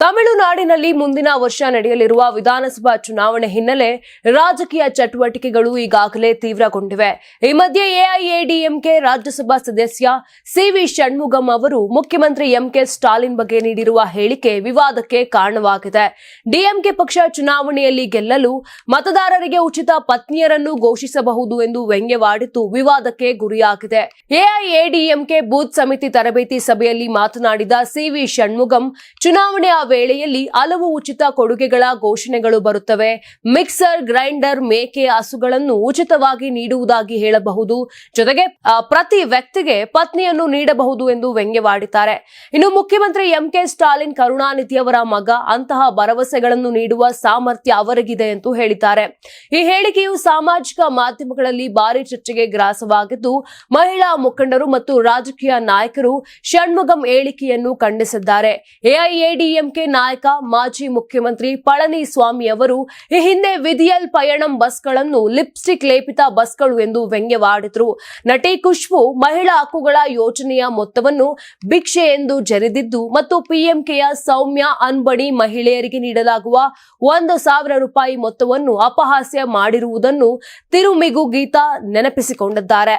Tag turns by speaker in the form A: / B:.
A: ತಮಿಳುನಾಡಿನಲ್ಲಿ ಮುಂದಿನ ವರ್ಷ ನಡೆಯಲಿರುವ ವಿಧಾನಸಭಾ ಚುನಾವಣೆ ಹಿನ್ನೆಲೆ ರಾಜಕೀಯ ಚಟುವಟಿಕೆಗಳು ಈಗಾಗಲೇ ತೀವ್ರಗೊಂಡಿವೆ. ಈ ಮಧ್ಯೆ ಎಐಎಡಿಎಂಕೆ ರಾಜ್ಯಸಭಾ ಸದಸ್ಯ ಸಿವಿ ಷಣ್ಮುಗಂ ಅವರು ಮುಖ್ಯಮಂತ್ರಿ ಎಂಕೆ ಸ್ಟಾಲಿನ್ ಬಗ್ಗೆ ನೀಡಿರುವ ಹೇಳಿಕೆ ವಿವಾದಕ್ಕೆ ಕಾರಣವಾಗಿದೆ. ಡಿಎಂಕೆ ಪಕ್ಷ ಚುನಾವಣೆಯಲ್ಲಿ ಗೆಲ್ಲಲು ಮತದಾರರಿಗೆ ಉಚಿತ ಪತ್ನಿಯರನ್ನು ಘೋಷಿಸಬಹುದು ಎಂದು ವ್ಯಂಗ್ಯವಾಡಿದ್ದು ವಿವಾದಕ್ಕೆ ಗುರಿಯಾಗಿದೆ. ಎಐಎಡಿಎಂಕೆ ಬೂತ್ ಸಮಿತಿ ತರಬೇತಿ ಸಭೆಯಲ್ಲಿ ಮಾತನಾಡಿದ ಸಿವಿ ಷಣ್ಮುಗಂ ಚುನಾವಣೆಯ ವೇಳೆಯಲ್ಲಿ ಹಲವು ಉಚಿತ ಕೊಡುಗೆಗಳ ಘೋಷಣೆಗಳು ಬರುತ್ತವೆ. ಮಿಕ್ಸರ್, ಗ್ರೈಂಡರ್, ಮೇಕೆ ಹಸುಗಳನ್ನು ಉಚಿತವಾಗಿ ನೀಡುವುದಾಗಿ ಹೇಳಬಹುದು. ಜೊತೆಗೆ ಪ್ರತಿ ವ್ಯಕ್ತಿಗೆ ಪತ್ನಿಯನ್ನು ನೀಡಬಹುದು ಎಂದು ವ್ಯಂಗ್ಯವಾಡಿದ್ದಾರೆ. ಇನ್ನು ಮುಖ್ಯಮಂತ್ರಿ ಎಂಕೆ ಸ್ಟಾಲಿನ್ ಕರುಣಾನಿಧಿಯವರ ಮಗ ಅಂತಹ ಭರವಸೆಗಳನ್ನು ನೀಡುವ ಸಾಮರ್ಥ್ಯ ಅವರಿಗಿದೆ ಎಂದು ಹೇಳಿದ್ದಾರೆ. ಈ ಹೇಳಿಕೆಯು ಸಾಮಾಜಿಕ ಮಾಧ್ಯಮಗಳಲ್ಲಿ ಭಾರಿ ಚರ್ಚೆಗೆ ಗ್ರಾಸವಾಗಿದ್ದು, ಮಹಿಳಾ ಮುಖಂಡರು ಮತ್ತು ರಾಜಕೀಯ ನಾಯಕರು ಷಣ್ಮುಗಂ ಹೇಳಿಕೆಯನ್ನು ಖಂಡಿಸಿದ್ದಾರೆ. ಎಐಎಡಿಎಂಕೆ ನಾಯಕ, ಮಾಜಿ ಮುಖ್ಯಮಂತ್ರಿ ಪಳನಿಸ್ವಾಮಿ ಅವರು ಈ ಹಿಂದೆ ವಿಧಿಯಲ್ ಪಯಣಂ ಬಸ್ಗಳನ್ನು ಲಿಪ್ಸ್ಟಿಕ್ ಲೇಪಿತ ಬಸ್ಗಳು ಎಂದು ವ್ಯಂಗ್ಯವಾಡಿದ್ರು. ನಟಿ ಖುಷ್ಬು ಮಹಿಳಾ ಹಕ್ಕುಗಳ ಯೋಜನೆಯ ಮೊತ್ತವನ್ನು ಭಿಕ್ಷೆ ಎಂದು ಜರಿದಿದ್ದು ಮತ್ತು ಪಿಎಂಕೆಯ ಸೌಮ್ಯ ಅನ್ಬಣಿ ಮಹಿಳೆಯರಿಗೆ ನೀಡಲಾಗುವ ಒಂದು ಸಾವಿರ ರೂಪಾಯಿ ಮೊತ್ತವನ್ನು ಅಪಹಾಸ್ಯ ಮಾಡಿರುವುದನ್ನು ತಿರುಮಿಗು ಗೀತಾ ನೆನಪಿಸಿಕೊಂಡಿದ್ದಾರೆ.